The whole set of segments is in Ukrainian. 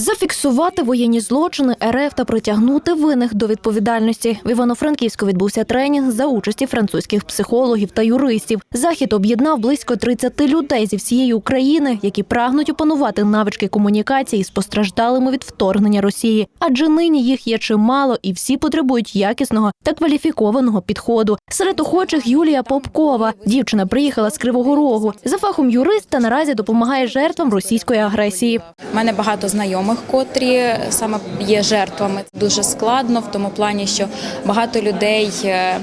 Зафіксувати воєнні злочини РФ та притягнути винних до відповідальності. В Івано-Франківську відбувся тренінг за участі французьких психологів та юристів. Захід об'єднав близько 30 людей зі всієї України, які прагнуть опанувати навички комунікації з постраждалими від вторгнення Росії. Адже нині їх є чимало, і всі потребують якісного та кваліфікованого підходу. Серед охочих Юлія Попкова. Дівчина приїхала з Кривого Рогу. За фахом юрист та наразі допомагає жертвам російської агресії. У мене багато знайомих, котрі саме є жертвами. Дуже складно в тому плані, що багато людей е,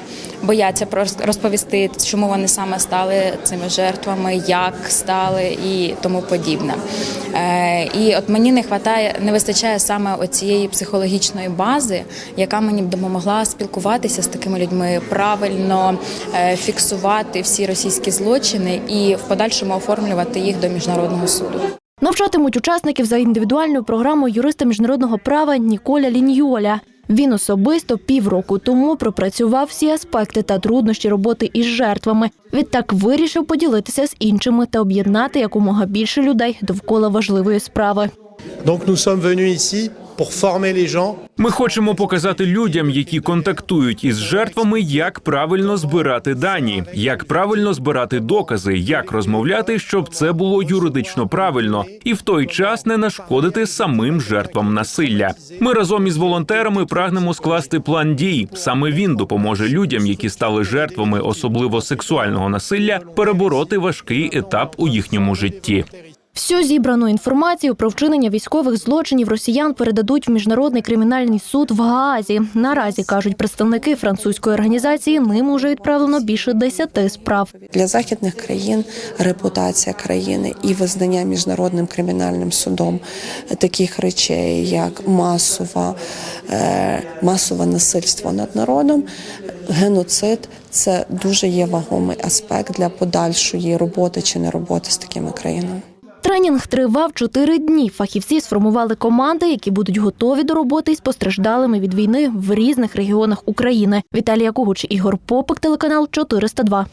бояться розповісти, чому вони саме стали цими жертвами, як стали і тому подібне. Е, І от мені не вистачає, не вистачає саме оцієї психологічної бази, яка мені б допомогла спілкуватися з такими людьми, правильно е, фіксувати всі російські злочини і в подальшому оформлювати їх до міжнародного суду. Навчатимуть учасників за індивідуальною програмою юриста міжнародного права Ніколя Ліньйоля. Він особисто півроку тому пропрацював всі аспекти та труднощі роботи із жертвами. Відтак вирішив поділитися з іншими та об'єднати якомога більше людей довкола важливої справи. Donc nous sommes venus Ми хочемо показати людям, які контактують із жертвами, як правильно збирати дані, як правильно збирати докази, як розмовляти, щоб це було юридично правильно, і в той час не нашкодити самим жертвам насилля. Ми разом із волонтерами прагнемо скласти план дій. Саме він допоможе людям, які стали жертвами, особливо сексуального насилля, перебороти важкий етап у їхньому житті. Всю зібрану інформацію про вчинення військових злочинів росіян передадуть в міжнародний кримінальний суд в Гаазі. Наразі кажуть представники французької організації. Ним уже відправлено більше десяти справ. Для західних країн репутація країни і визнання міжнародним кримінальним судом таких речей, як масова, е, масове насильство над народом, геноцид це дуже є вагомий аспект для подальшої роботи чи не роботи з такими країнами. Тренінг тривав чотири дні. Фахівці сформували команди, які будуть готові до роботи із постраждалими від війни в різних регіонах України. Віталія Кугуч, Ігор Попик, телеканал 402.